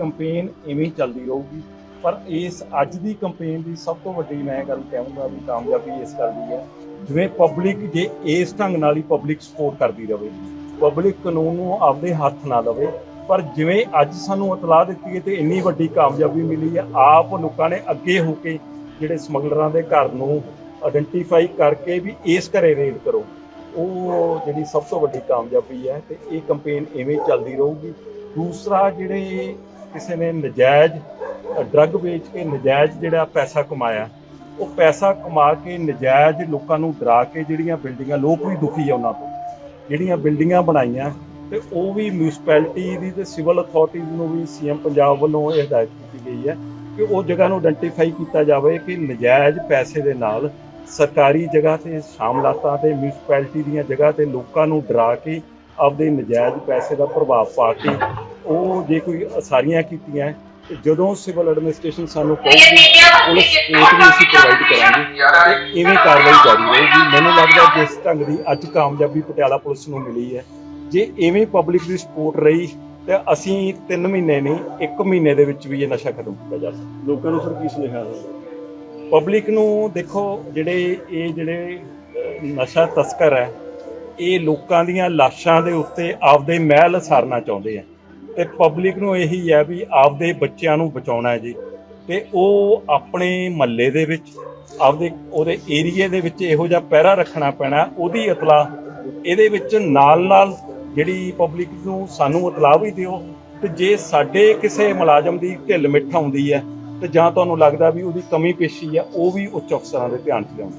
Campaign ਇਵੇਂ ਹੀ ਚੱਲਦੀ ਰਹੂਗੀ। ਪਰ ਇਸ ਅੱਜ ਦੀ ਕੰਪੇਨ ਦੀ ਸਭ ਤੋਂ ਵੱਡੀ ਮੈਂ ਗੱਲ ਕਹਾਂਗਾ ਵੀ ਕਾਮਯਾਬੀ ਇਸ ਗੱਲ ਦੀ ਹੈ, ਜਿਵੇਂ ਪਬਲਿਕ ਜੇ ਇਸ ਢੰਗ ਨਾਲ ਹੀ ਪਬਲਿਕ ਸਪੋਰਟ ਕਰਦੀ ਰਹੇ ਪਬਲਿਕ ਕਾਨੂੰਨ ਨੂੰ ਆਪਦੇ ਹੱਥ ਨਾ ਲਵੇ, ਪਰ ਜਿਵੇਂ ਅੱਜ ਸਾਨੂੰ ਇਤਲਾਹ ਦਿੱਤੀ ਹੈ ਤੇ ਇੰਨੀ ਵੱਡੀ ਕਾਮਯਾਬੀ ਮਿਲੀ ਹੈ, ਆਪ ਲੋਕਾਂ ਨੇ ਅੱਗੇ ਹੋ ਕੇ ਜਿਹੜੇ ਸਮਗਲਰਾਂ ਦੇ ਘਰ ਨੂੰ ਆਇਡੈਂਟੀਫਾਈ ਕਰਕੇ ਵੀ ਇਸ ਘਰੇ ਰੇਡ ਕਰੋ, ਉਹ ਜਿਹੜੀ ਸਭ ਤੋਂ ਵੱਡੀ ਕਾਮਯਾਬੀ ਹੈ ਤੇ ਇਹ ਕੰਪੇਨ ਇਵੇਂ ਚੱਲਦੀ ਰਹੂਗੀ। ਦੂਸਰਾ ਜਿਹੜੇ ਕਿਸੇ ਨੇ ਨਜਾਇਜ਼ ਡਰੱਗ ਵੇਚ ਕੇ ਨਜਾਇਜ਼ ਜਿਹੜਾ ਪੈਸਾ ਕਮਾਇਆ, ਉਹ ਪੈਸਾ ਕਮਾ ਕੇ ਨਜਾਇਜ਼ ਲੋਕਾਂ ਨੂੰ ਡਰਾ ਕੇ ਜਿਹੜੀਆਂ ਬਿਲਡਿੰਗਾਂ, ਲੋਕ ਵੀ ਦੁਖੀ ਆ ਉਹਨਾਂ ਤੋਂ, ਜਿਹੜੀਆਂ ਬਿਲਡਿੰਗਾਂ ਬਣਾਈਆਂ ਤੇ ਉਹ ਵੀ ਮਿਊਨਿਸਪੈਲਿਟੀ ਦੀ ਤੇ ਸਿਵਲ ਅਥਾਰਟੀਜ਼ ਨੂੰ ਵੀ ਸੀਐਮ ਪੰਜਾਬ ਵੱਲੋਂ ਇਹ ਹਦਾਇਤ ਕੀਤੀ ਗਈ ਹੈ ਕਿ ਉਹ ਜਗ੍ਹਾ ਨੂੰ ਆਇਡੈਂਟੀਫਾਈ ਕੀਤਾ ਜਾਵੇ ਕਿ ਨਜਾਇਜ਼ ਪੈਸੇ ਦੇ ਨਾਲ ਸਰਕਾਰੀ ਜਗ੍ਹਾ ਤੇ ਸ਼ਾਮਲਾਤਾਂ ਤੇ ਮਿਊਨਿਸਪੈਲਿਟੀ ਦੀਆਂ ਜਗ੍ਹਾ ਤੇ ਲੋਕਾਂ ਨੂੰ ਡਰਾ ਕੇ ਆਪਦੇ ਨਜਾਇਜ਼ ਪੈਸੇ ਦਾ ਪ੍ਰਭਾਵ ਪਾ ਕੇ ਉਹ ਜੇ ਕੋਈ ਅਸਾਰੀਆਂ ਕੀਤੀਆਂ ਤੇ ਜਦੋਂ ਸਿਵਲ ਐਡਮਿਨਿਸਟ੍ਰੇਸ਼ਨ ਸਾਨੂੰ ਕਹੇਗੀ ਪੁਲਿਸ ਸਪੋਰਟ ਵੀ ਅਸੀਂ ਪ੍ਰੋਵਾਈਡ ਕਰਾਂਗੇ। ਤੇ ਇਵੇਂ ਕਾਰਵਾਈ ਜਾਰੀ ਰਹੇਗੀ। ਮੈਨੂੰ ਲੱਗਦਾ ਜਿਸ ਢੰਗ ਦੀ ਅੱਜ ਕਾਮਯਾਬੀ ਪਟਿਆਲਾ ਪੁਲਿਸ ਨੂੰ ਮਿਲੀ ਹੈ ਜੇ ਇਵੇਂ ਪਬਲਿਕ ਦੀ ਸਪੋਰਟ ਰਹੀ ਤੇ ਅਸੀਂ 3 ਮਹੀਨੇ ਨਹੀਂ 1 ਮਹੀਨੇ ਦੇ ਵਿੱਚ ਵੀ ਇਹ ਨਸ਼ਾ ਖਤਮ ਕੀਤਾ ਜਾ ਸਕਦਾ। ਲੋਕਾਂ ਨੂੰ ਸਰ ਕੀ ਸੁਨੇਹਾ ਹੈ? ਪਬਲਿਕ ਨੂੰ ਦੇਖੋ ਜਿਹੜੇ ਇਹ ਜਿਹੜੇ ਨਸ਼ਾ ਤਸਕਰ ਹੈ ਇਹ ਲੋਕਾਂ ਦੀਆਂ ਲਾਸ਼ਾਂ ਦੇ ਉੱਤੇ ਆਪਦੇ ਮਹਿਲ ਸਾਰਨਾ ਚਾਹੁੰਦੇ ਆ। ਤੇ ਪਬਲਿਕ ਨੂੰ ਇਹੀ ਹੈ ਵੀ ਆਪਦੇ ਬੱਚਿਆਂ ਨੂੰ ਬਚਾਉਣਾ ਹੈ ਜੀ। ਤੇ ਉਹ ਆਪਣੇ ਮਹੱਲੇ ਦੇ ਵਿੱਚ, ਆਪਦੇ ਉਹਦੇ ਏਰੀਏ ਦੇ ਵਿੱਚ ਇਹੋ ਜਿਹਾ ਪਹਿਰਾ ਰੱਖਣਾ ਪੈਣਾ, ਉਹਦੀ ਇਤਲਾ ਇਹਦੇ ਵਿੱਚ ਨਾਲ ਨਾਲ ਜਿਹੜੀ ਪਬਲਿਕ ਨੂੰ ਸਾਨੂੰ ਇਤਲਾ ਵੀ ਦਿਓ। ਤੇ ਜੇ ਸਾਡੇ ਕਿਸੇ ਮੁਲਾਜ਼ਮ ਦੀ ਢਿੱਲ ਮਿੱਠ ਆਉਂਦੀ ਹੈ, ਤੇ ਜਾਂ ਤੁਹਾਨੂੰ ਲੱਗਦਾ ਵੀ ਉਹਦੀ ਕਮੀ ਪੇਸ਼ੀ ਹੈ, ਉਹ ਵੀ ਉੱਚ ਅਫਸਰਾਂ ਦੇ ਧਿਆਨ 'ਚ ਲਿਆਉਣੀ